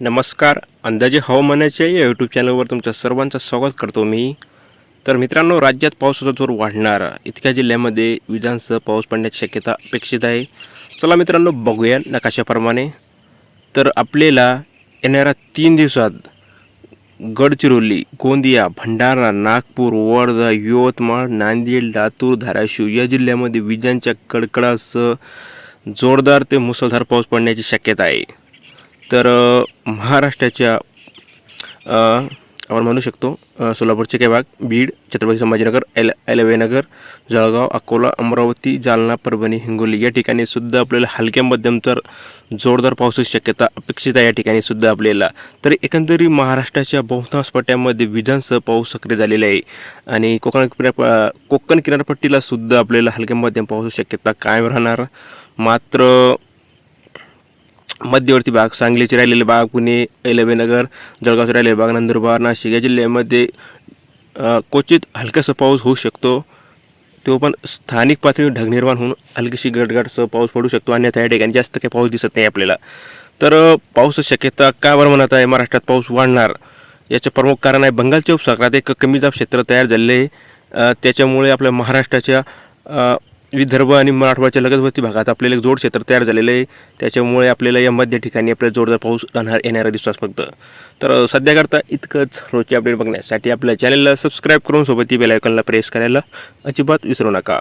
नमस्कार अंदाजे हवामानाच्या या यूट्यूब चॅनलवर तुमच्या सर्वांचं स्वागत करतो मी. तर मित्रांनो राज्यात पावसाचा जोर वाढणार. इतक्या जिल्ह्यामध्ये विजांसह पाऊस पडण्याची शक्यता अपेक्षित आहे. चला मित्रांनो बघूया नकाशाप्रमाणे. तर आपल्याला येणाऱ्या तीन दिवसात गडचिरोली गोंदिया भंडारा नागपूर वर्धा यवतमाळ नांदेड लातूर धाराशिव या जिल्ह्यामध्ये विजांच्या कडकडासह जोरदार ते मुसळधार पाऊस पडण्याची शक्यता आहे. तर महाराष्ट्राच्या आपण म्हणू शकतो सोलापूरचे काही भाग बीड छत्रपती संभाजीनगर एल एलवेनगर जळगाव अकोला अमरावती जालना परभणी हिंगोली या ठिकाणी सुद्धा आपल्याला हलक्या मध्यम तर जोरदार पावसाची शक्यता अपेक्षित आहे या ठिकाणी सुद्धा आपल्याला. तर एकंदरीत महाराष्ट्राच्या बहुतांश पट्ट्यामध्ये विजांसह पाऊस सक्रिय झालेला आहे आणि कोकण किनार कोकण किनारपट्टीला सुद्धा आपल्याला हलक्या मध्यम पावसाची शक्यता कायम राहणार. मात्र मध्यवर्ती भाग सांगलीचे राहिलेले भाग पुणे एलवेनगर जळगावचे राहिलेले भाग नंदुरबार नाशिक या जिल्ह्यामध्ये क्वचित हलकासा पाऊस होऊ शकतो. तो पण स्थानिक पातळीवर ढग निर्माण होऊन हलकीशी गडगडसह पाऊस पडू शकतो. आणि त्या ठिकाणी जास्त काही पाऊस दिसत नाही आपल्याला. तर पाऊस पावसाची शक्यता का बरं म्हणत आहे? महाराष्ट्रात पाऊस वाढणार. याचं प्रमुख कारण आहे बंगालच्या उपसागरात एक कमी दाब क्षेत्र तयार झाले आहे. त्याच्यामुळे आपल्या महाराष्ट्राच्या विदर्भ आणि मराठवाड्याच्या लगतवर्ती भागात आपल्याला एक जोड क्षेत्र तयार झालेलं आहे. त्याच्यामुळे आपल्याला या मध्य ठिकाणी आपल्याला जोरदार पाऊस राहणार येणारा दिवसात फक्त. तर सध्याकरता इतकंच रोजची अपडेट बघण्यासाठी आपल्या चॅनलला सबस्क्राईब करून सोबत ती बेलायकॉनला प्रेस करायला अजिबात विसरू नका.